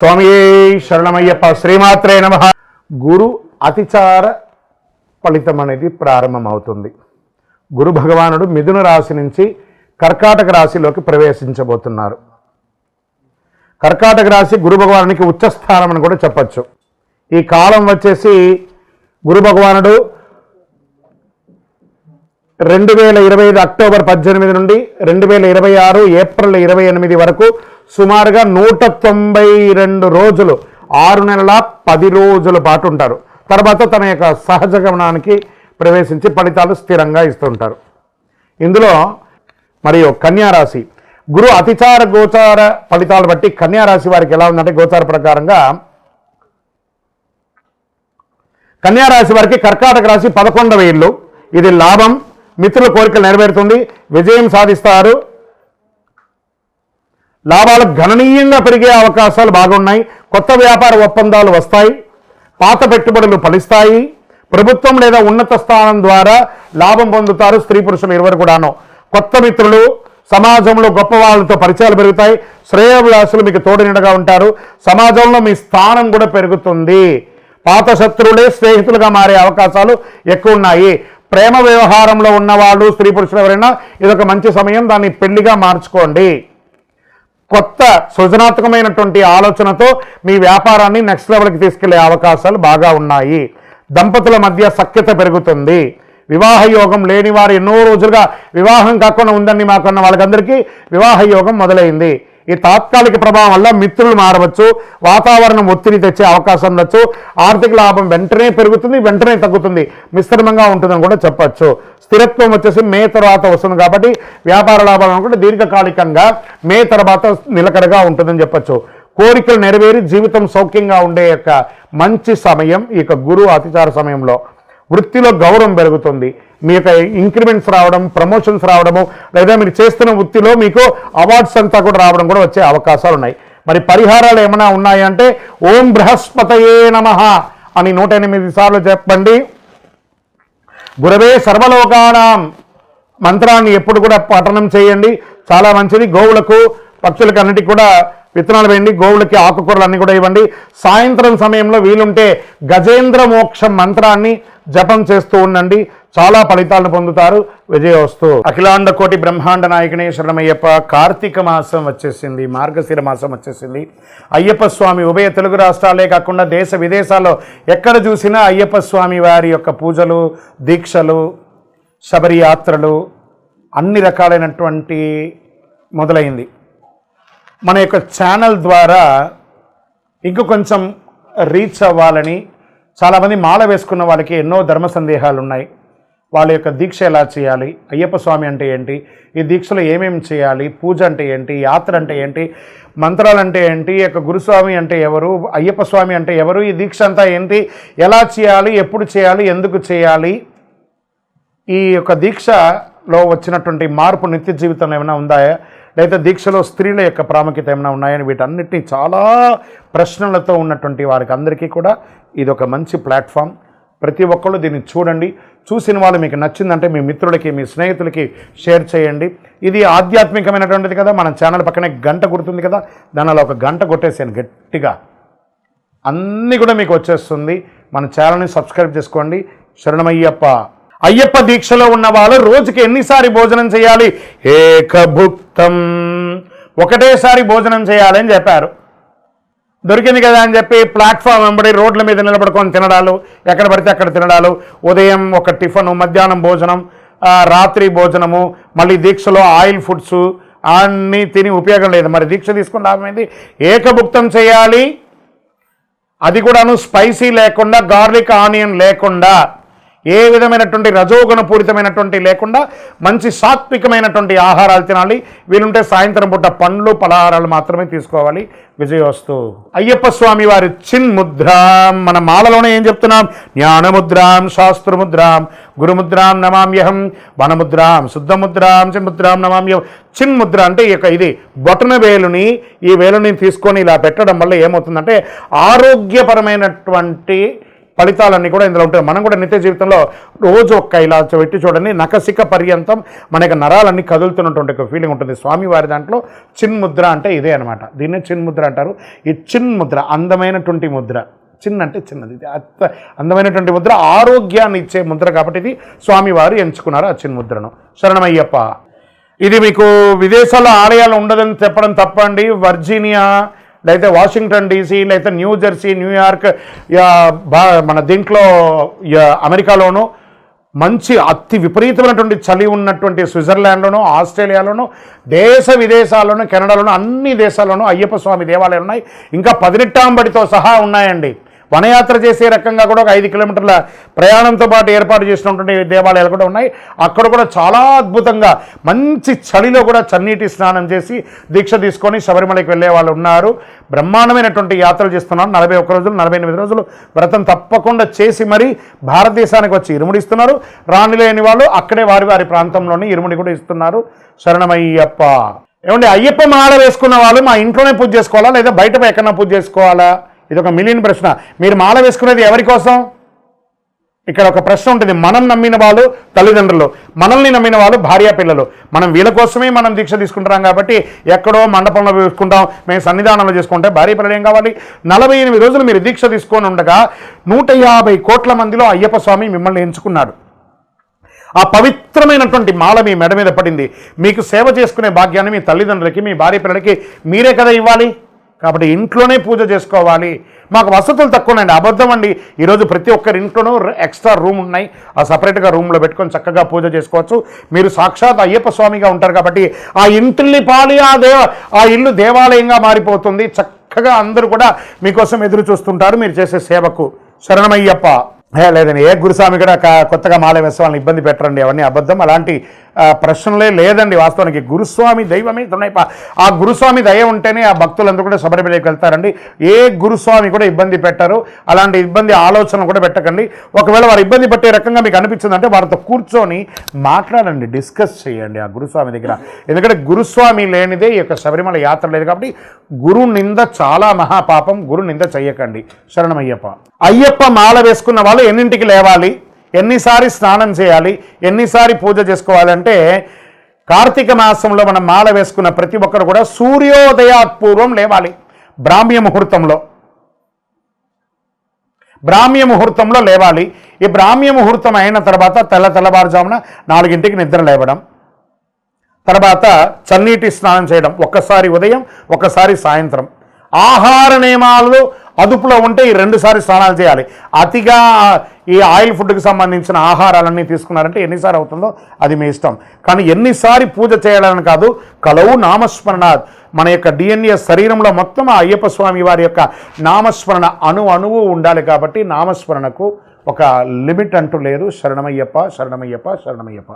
స్వామి శరణమయ్యప్ప. శ్రీమాత్రే నమ. గురు అతిచార ఫలితం అనేది ప్రారంభమవుతుంది. గురు భగవానుడు మిథున రాశి నుంచి కర్కాటక రాశిలోకి ప్రవేశించబోతున్నారు. కర్కాటక రాశి గురు భగవానునికి ఉచ్చస్థానం అని కూడా చెప్పచ్చు. ఈ కాలం వచ్చేసి గురు భగవానుడు రెండు వేల ఇరవై ఐదు అక్టోబర్ పద్దెనిమిది నుండి రెండు వేల ఇరవై ఆరు ఏప్రిల్ ఇరవై ఎనిమిది వరకు సుమారుగా నూట తొంభై రెండు రోజులు ఆరు నెలల పది రోజుల పాటు ఉంటారు. తర్వాత తన యొక్క సహజ గమనానికి ప్రవేశించి ఫలితాలు స్థిరంగా ఇస్తుంటారు. ఇందులో మరియు కన్యారాశి. గురు అతిచార గోచార ఫలితాలు బట్టి కన్యారాశి వారికి ఎలా ఉందంటే గోచార ప్రకారంగా కన్యారాశి వారికి కర్కాటక రాశి పదకొండవ ఇల్లు. ఇది లాభం మిత్రుల కోరికలు నెరవేరుతుంది విజయం సాధిస్తారు. లాభాలు గణనీయంగా పెరిగే అవకాశాలు బాగున్నాయి. కొత్త వ్యాపార ఒప్పందాలు వస్తాయి. పాత పెట్టుబడులు ఫలిస్తాయి. ప్రభుత్వం లేదా ఉన్నత స్థానం ద్వారా లాభం పొందుతారు స్త్రీ పురుషులు ఇరువురు కూడాను. కొత్త మిత్రులు సమాజంలో గొప్ప వాళ్ళతో పరిచయాలు పెరుగుతాయి. శ్రేయభిలాసులు మీకు తోడినడగా ఉంటారు. సమాజంలో మీ స్థానం కూడా పెరుగుతుంది. పాత శత్రువులే స్నేహితులుగా మారే అవకాశాలు ఎక్కువ ఉన్నాయి ప్రేమ వ్యవహారంలో ఉన్నవాళ్ళు స్త్రీ పురుషులు ఎవరైనా ఇదొక మంచి సమయం. దాన్ని పెళ్ళిగా మార్చుకోండి. కొత్త సృజనాత్మకమైనటువంటి ఆలోచనతో మీ వ్యాపారాన్ని నెక్స్ట్ లెవెల్కి తీసుకెళ్ళే అవకాశాలు బాగా ఉన్నాయి. దంపతుల మధ్య సఖ్యత పెరుగుతుంది. వివాహ యోగం లేని వారు ఎన్నో రోజులుగా వివాహం కాకుండా ఉందని మాకున్న వాళ్ళకందరికీ వివాహ యోగం మొదలైంది. ఈ తాత్కాలిక ప్రభావం వల్ల మిత్రులు మారవచ్చు వాతావరణం ఒత్తిడి తెచ్చే అవకాశం ఉండొచ్చు ఆర్థిక లాభం వెంటనే పెరుగుతుంది వెంటనే తగ్గుతుంది. మిశ్రమంగా ఉంటుందని కూడా చెప్పచ్చు. స్థిరత్వం వచ్చేసి మే తర్వాత వస్తుంది కాబట్టి వ్యాపార లాభం అనుకుంటే దీర్ఘకాలికంగా మే తర్వాత నిలకడగా ఉంటుందని చెప్పచ్చు. కోరికలు నెరవేరి జీవితం సౌఖ్యంగా ఉండే యొక్క మంచి సమయం ఈ యొక్క గురువు అతిచార సమయంలో. వృత్తిలో గౌరవం పెరుగుతుంది. మీ యొక్క ఇంక్రిమెంట్స్ రావడం ప్రమోషన్స్ రావడము లేదా మీరు చేస్తున్న వృత్తిలో మీకు అవార్డ్స్ అంతా కూడా రావడం కూడా వచ్చే అవకాశాలు ఉన్నాయి. మరి పరిహారాలు ఏమైనా ఉన్నాయంటే ఓం బృహస్పతయే నమ అని నూట ఎనిమిది సార్లు చెప్పండి. గురవే సర్వలోకానాం మంత్రాన్ని ఎప్పుడు కూడా పఠనం చేయండి. చాలా మంచిది. గోవులకు పక్షులకు అన్నిటికీ కూడా విత్తనాలు వేయండి గోవులకి ఆకుకూరలు కూడా ఇవ్వండి. సాయంత్రం సమయంలో వీలుంటే గజేంద్ర మోక్షం మంత్రాన్ని జపం చేస్తూ ఉండండి. చాలా ఫలితాలను పొందుతారు. విజయవస్తూ. అఖిలాండ కోటి బ్రహ్మాండ నాయకునే శరణమయ్యప్ప కార్తీక మాసం వచ్చేసింది మార్గశిర మాసం వచ్చేసింది. అయ్యప్ప స్వామి ఉభయ తెలుగు రాష్ట్రాలే కాకుండా దేశ విదేశాల్లో ఎక్కడ చూసినా అయ్యప్ప స్వామి వారి యొక్క పూజలు దీక్షలు శబరి యాత్రలు అన్ని రకాలైనటువంటి మొదలైంది. మన యొక్క ఛానల్ ద్వారా ఇంకా కొంచెం రీచ్ అవ్వాలని చాలామంది మాల వేసుకున్న వాళ్ళకి ఎన్నో ధర్మ సందేహాలు ఉన్నాయి. వాళ్ళ యొక్క దీక్ష ఎలా చేయాలి? అయ్యప్ప స్వామి అంటే ఏంటి? ఈ దీక్షలో ఏమేమి చేయాలి? పూజ అంటే ఏంటి? యాత్ర అంటే ఏంటి? మంత్రాలు అంటే ఏంటి? ఈ యొక్క గురుస్వామి అంటే ఎవరు? అయ్యప్ప స్వామి అంటే ఎవరు? ఈ దీక్ష అంతా ఏంటి? ఎలా చేయాలి? ఎప్పుడు చేయాలి? ఎందుకు చేయాలి? ఈ యొక్క దీక్షలో వచ్చినటువంటి మార్పు నిత్య జీవితంలో ఏమైనా ఉందా? లేదా దీక్షలో స్త్రీల యొక్క ప్రాముఖ్యత ఏమైనా ఉన్నాయని వీటన్నిటిని చాలా ప్రశ్నలతో ఉన్నటువంటి వారికి అందరికీ కూడా ఇది ఒక మంచి ప్లాట్ఫామ్. ప్రతి ఒక్కళ్ళు దీన్ని చూడండి. చూసిన వాళ్ళు మీకు నచ్చిందంటే మీ మిత్రులకి మీ స్నేహితులకి షేర్ చేయండి. ఇది ఆధ్యాత్మికమైనటువంటిది కదా. మన ఛానల్ పక్కనే గంట గుర్తుంది కదా. దానిలో ఒక గంట కొట్టేసాను గట్టిగా అన్నీ కూడా మీకు వచ్చేస్తుంది. మన ఛానల్ని సబ్స్క్రైబ్ చేసుకోండి. శరణమయ్యప్ప. అయ్యప్ప దీక్షలో ఉన్న వాళ్ళు రోజుకి ఎన్నిసారి భోజనం చేయాలి? ఏకభుక్తం. ఒకటేసారి భోజనం చేయాలని చెప్పారు. దొరికింది కదా అని చెప్పి ప్లాట్ఫామ్ వెంబడి రోడ్ల మీద నిలబడుకొని తినడాలు ఎక్కడ పడితే అక్కడ తినడాలు. ఉదయం ఒక టిఫను మధ్యాహ్నం భోజనం రాత్రి భోజనము మళ్ళీ దీక్షలో ఆయిల్ ఫుడ్స్ అన్నీ తిని ఉపయోగం లేదు. మరి దీక్ష తీసుకుని లాభం ఏకభుక్తం చేయాలి. అది కూడాను స్పైసీ లేకుండా గార్లిక్ ఆనియన్ లేకుండా. ఏ విధమైనటువంటి రజోగుణ పూరితమైనటువంటి లేకుండా మంచి సాత్వికమైనటువంటి ఆహారాలు తినాలి. వీలుంటే సాయంత్రం పూట పండ్లు పలహారాలు మాత్రమే తీసుకోవాలి. విజయోస్తు అయ్యప్ప స్వామి వారి చిన్ముద్రాం. మన మాలలోనే ఏం చెప్తున్నాం? జ్ఞానముద్రాం శాస్త్రముద్రాం గురుముద్రాం నమామ్యహం వనముద్రాం శుద్ధముద్రాం చిన్ముద్రాం నమామ్యహం. చిన్ముద్ర అంటే ఈ ఇది బొటన వేలుని ఈ వేలుని తీసుకొని ఇలా పెట్టడం వల్ల ఏమవుతుందంటే ఆరోగ్యపరమైనటువంటి ఫలితాలన్నీ కూడా ఇందులో ఉంటాయి. మనం కూడా నిత్య జీవితంలో రోజు ఒక్క ఇలా పెట్టి చూడండి నకసిక పర్యంతం మన యొక్క నరాలన్నీ కదులుతున్నటువంటి ఒక ఫీలింగ్ ఉంటుంది. స్వామివారి దాంట్లో చిన్ముద్ర అంటే ఇదే అనమాట దీన్నే చిన్ముద్ర అంటారు. ఈ చిన్ముద్ర అందమైనటువంటి ముద్ర. చిన్న అంటే చిన్నది. ఇది అత్త అందమైనటువంటి ముద్ర ఆరోగ్యాన్ని ఇచ్చే ముద్ర కాబట్టి ఇది స్వామివారు ఎంచుకున్నారు ఆ చిన్ముద్రను. శరణమయ్యప్ప. ఇది మీకు విదేశాల్లో ఆలయాలు ఉండదని చెప్పడం తప్పండి. వర్జీనియా లేకపోతే వాషింగ్టన్ డీసీ లేకపోతే న్యూ జెర్సీ న్యూయార్క్ బా మన దీంట్లో అమెరికాలోనూ అమెరికాలోను మంచి అతి విపరీతమైనటువంటి చలి ఉన్నటువంటి స్విట్జర్లాండ్లోనూ ఆస్ట్రేలియాలోనూ దేశ విదేశాల్లోనూ కెనడాలోనూ అన్ని దేశాల్లోనూ అయ్యప్ప స్వామి దేవాలయాలు ఉన్నాయి ఇంకా పదినెట్టాంబడితో సహా ఉన్నాయండి. వనయాత్ర చేసే రకంగా కూడా ఒక ఐదు కిలోమీటర్ల ప్రయాణంతో పాటు ఏర్పాటు చేసినటువంటి దేవాలయాలు కూడా ఉన్నాయి. అక్కడ కూడా చాలా అద్భుతంగా మంచి చలిలో కూడా చన్నీటి స్నానం చేసి దీక్ష తీసుకొని శబరిమలకి వెళ్ళే వాళ్ళు ఉన్నారు. బ్రహ్మాండమైనటువంటి యాత్రలు చేస్తున్నారు నలభై ఒక్క రోజులు నలభై ఎనిమిది రోజులు వ్రతం తప్పకుండా చేసి మరీ భారతదేశానికి వచ్చి ఇరుముడిస్తున్నారు రాణి లేని వాళ్ళు అక్కడే వారి వారి ప్రాంతంలోనే ఇరుముడి కూడా ఇస్తున్నారు. శరణమయ్యప్ప. ఏమంటే అయ్యప్ప మాల వేసుకున్న వాళ్ళు మా ఇంట్లోనే పూజ చేసుకోవాలా లేదా బయట ఎక్కడన్నా పూజ చేసుకోవాలా? ఇది ఒక మిలియన్ ప్రశ్న. మీరు మాల వేసుకునేది ఎవరి కోసం? ఇక్కడ ఒక ప్రశ్న ఉంటుంది. మనం నమ్మిన వాళ్ళు తల్లిదండ్రులు. మనల్ని నమ్మిన వాళ్ళు భార్య పిల్లలు. మనం వీళ్ళ కోసమే మనం దీక్ష తీసుకుంటున్నాం కాబట్టి ఎక్కడో మండపంలో వేసుకుంటాం. మేము సన్నిధానంలో చేసుకుంటే భార్య పిల్లలు ఏం కావాలి? నలభై ఎనిమిది రోజులు మీరు దీక్ష తీసుకొని ఉండగా నూట యాభై కోట్ల మందిలో అయ్యప్ప స్వామి మిమ్మల్ని ఎంచుకున్నాడు ఆ పవిత్రమైనటువంటి మాల మీ మెడ మీద పడింది. మీకు సేవ చేసుకునే భాగ్యాన్ని మీ తల్లిదండ్రులకి మీ భార్య పిల్లలకి మీరే కదా ఇవ్వాలి? కాబట్టి ఇంట్లోనే పూజ చేసుకోవాలి. మాకు వసతులు తక్కువ ఉన్నాయండి అబద్ధం అండి. ఈరోజు ప్రతి ఒక్కరి ఇంట్లోనూ ఎక్స్ట్రా రూమ్ ఉన్నాయి. ఆ సపరేట్గా రూమ్లో పెట్టుకొని చక్కగా పూజ చేసుకోవచ్చు. మీరు సాక్షాత్ అయ్యప్ప స్వామిగా ఉంటారు కాబట్టి ఆ ఇంటిల్ని పాలి ఆ దేవ ఆ ఇల్లు దేవాలయంగా మారిపోతుంది. చక్కగా అందరూ కూడా మీకోసం ఎదురు చూస్తుంటారు. మీరు చేసే సేవకు. శరణమయ్యప్ప. లేదండి. ఏ గురుస్వామి కూడా కొత్తగా మాల వేసే వాళ్ళని ఇబ్బంది పెట్టరండి. అవన్నీ అబద్ధం. అలాంటి ప్రశ్నలే లేదండి వాస్తవానికి. గురుస్వామి దైవమే తునైప ఆ గురుస్వామి దయ ఉంటేనే ఆ భక్తులందరూ కూడా శబరిమలకి వెళ్తారండి. ఏ గురుస్వామి కూడా ఇబ్బంది పెట్టరు. అలాంటి ఇబ్బంది ఆలోచన కూడా పెట్టకండి. ఒకవేళ వారు ఇబ్బంది పట్టే రకంగా మీకు అనిపించిందంటే వారితో కూర్చొని మాట్లాడండి. డిస్కస్ చేయండి ఆ గురుస్వామి దగ్గర. ఎందుకంటే గురుస్వామి లేనిదే ఈ యొక్క శబరిమల యాత్ర లేదు కాబట్టి గురు నింద చాలా మహాపాపం. గురు నింద చెయ్యకండి. శరణమయ్యప్ప. అయ్యప్ప మాల వేసుకున్న వాళ్ళు ఎన్నింటికి లేవాలి? ఎన్నిసారి స్నానం చేయాలి ఎన్నిసారి పూజ చేసుకోవాలంటే కార్తీక మాసంలో మనం మాల వేసుకున్న ప్రతి ఒక్కరు కూడా సూర్యోదయాత్పూర్వం లేవాలి. బ్రాహ్మ్య ముహూర్తంలో. బ్రాహ్మ్య ముహూర్తంలో లేవాలి. ఈ బ్రాహ్మ్య ముహూర్తం అయిన తర్వాత తెల్ల తెల్లవారుజామున నాలుగింటికి నిద్ర లేవడం. తర్వాత చన్నీటి స్నానం చేయడం. ఒక్కసారి ఉదయం ఒక్కసారి సాయంత్రం. ఆహార నియమాలు అదుపులో ఉంటే ఈ రెండుసారి స్నానాలు చేయాలి. అతిగా ఈ ఆయిల్ ఫుడ్కి సంబంధించిన ఆహారాలన్నీ తీసుకున్నారంటే ఎన్నిసారి అవుతుందో అది మీ ఇష్టం. కానీ ఎన్నిసారి పూజ చేయాలని కాదు కలవు నామస్మరణ. మన యొక్క డిఎన్ఏ శరీరంలో మొత్తం ఆ అయ్యప్ప స్వామి వారి యొక్క నామస్మరణ అణు అణువు ఉండాలి కాబట్టి నామస్మరణకు ఒక లిమిట్ అంటూ లేదు. శరణమయ్యప్ప శరణమయ్యప్ప శరణమయ్యప్ప.